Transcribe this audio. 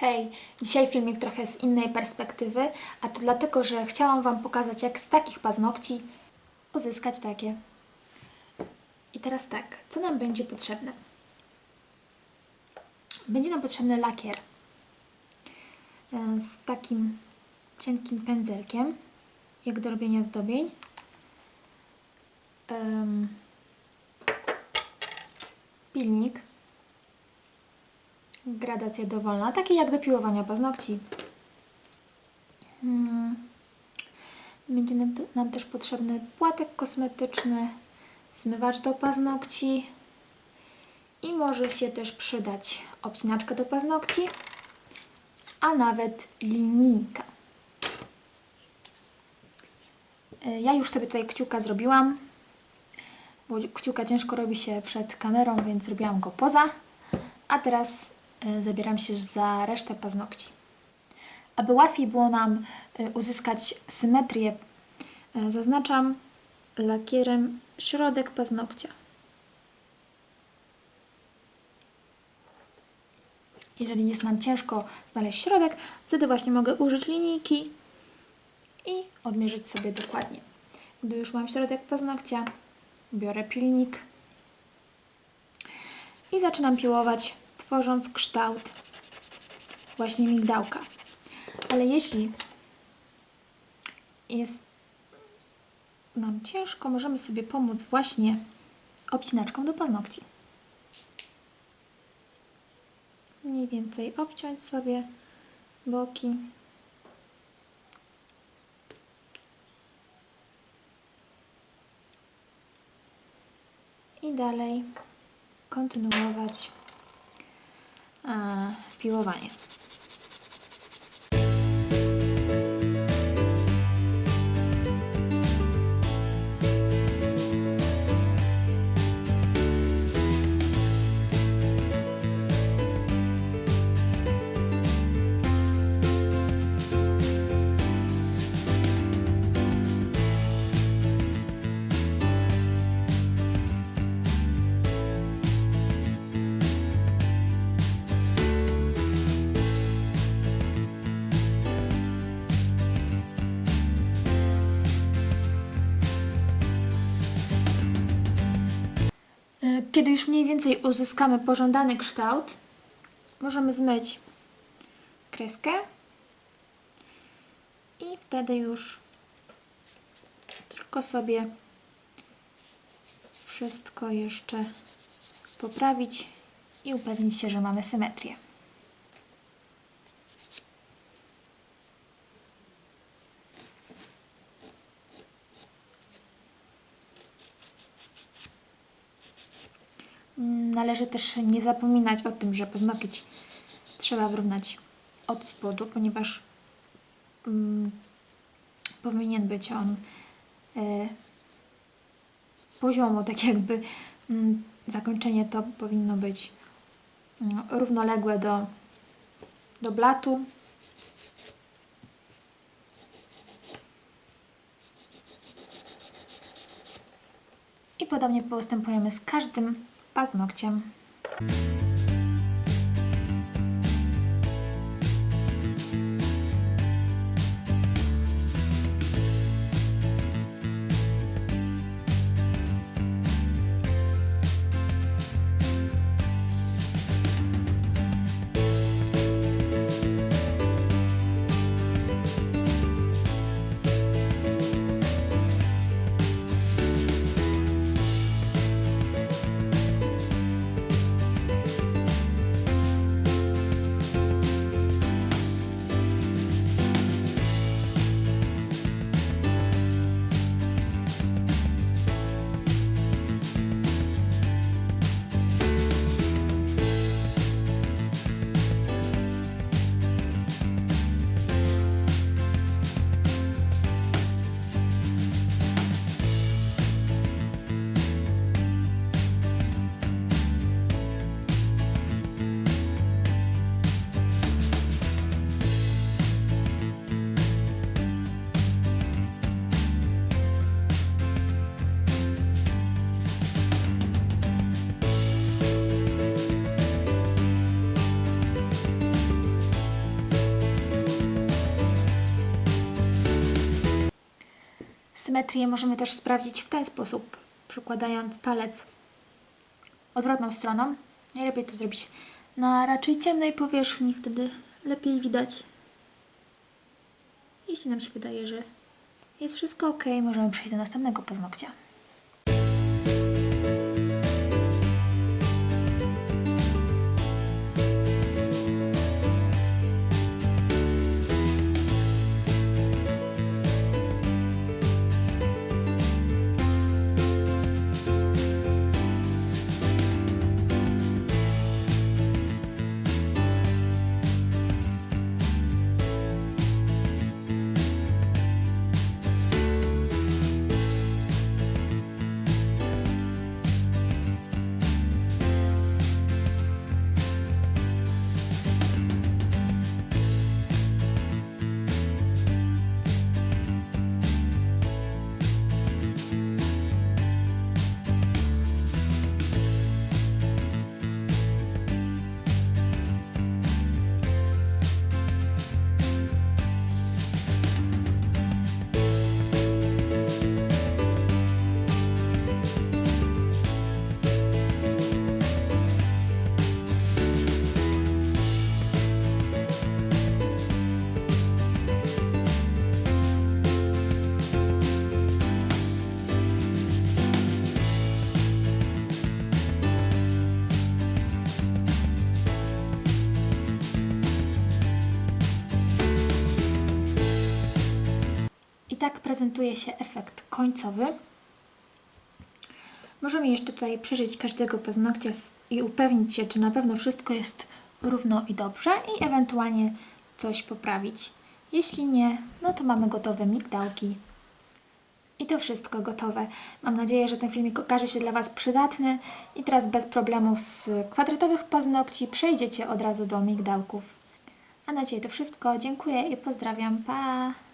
Hej, dzisiaj filmik trochę z innej perspektywy, a to dlatego, że chciałam Wam pokazać, jak z takich paznokci uzyskać takie. I teraz tak, co nam będzie potrzebne? Będzie nam potrzebny lakier e, z takim cienkim pędzelkiem, jak do robienia zdobień. Em, pilnik gradacja dowolna, taki jak do piłowania paznokci. Hmm. Będzie nam, nam też potrzebny płatek kosmetyczny, zmywacz do paznokci i może się też przydać obcinaczka do paznokci, a nawet linijka. E, Ja już sobie tutaj kciuka zrobiłam, bo kciuka ciężko robi się przed kamerą, więc zrobiłam go poza. A teraz zabieram się za resztę paznokci. Aby łatwiej było nam y, uzyskać symetrię, y, zaznaczam lakierem środek paznokcia. Jeżeli jest nam ciężko znaleźć środek, wtedy właśnie mogę użyć linijki i odmierzyć sobie dokładnie. Gdy już mam środek paznokcia, biorę pilnik i zaczynam piłować, tworząc kształt właśnie migdałka. Ale jeśli jest nam ciężko, możemy sobie pomóc właśnie obcinaczką do paznokci. Mniej więcej obciąć sobie boki. I dalej kontynuować piłowanie. Kiedy już mniej więcej uzyskamy pożądany kształt, możemy zmyć kreskę i wtedy już tylko sobie wszystko jeszcze poprawić i upewnić się, że mamy symetrię. Należy też nie zapominać o tym, że paznokieć trzeba wyrównać od spodu, ponieważ mm, powinien być on e, poziomo, tak jakby mm, zakończenie to powinno być mm, równoległe do, do blatu. I podobnie postępujemy z każdym paznokciem. Symetrię możemy też sprawdzić w ten sposób, przykładając palec odwrotną stroną. Najlepiej to zrobić na raczej ciemnej powierzchni, wtedy lepiej widać. Jeśli nam się wydaje, że jest wszystko ok, możemy przejść do następnego paznokcia. Tak prezentuje się efekt końcowy. Możemy jeszcze tutaj przeżyć każdego paznokcia i upewnić się, czy na pewno wszystko jest równo i dobrze i ewentualnie coś poprawić. Jeśli nie, no to mamy gotowe migdałki. I to wszystko gotowe. Mam nadzieję, że ten filmik okaże się dla Was przydatny i teraz bez problemu z kwadratowych paznokci przejdziecie od razu do migdałków. A na dzisiaj to wszystko. Dziękuję i pozdrawiam. Pa!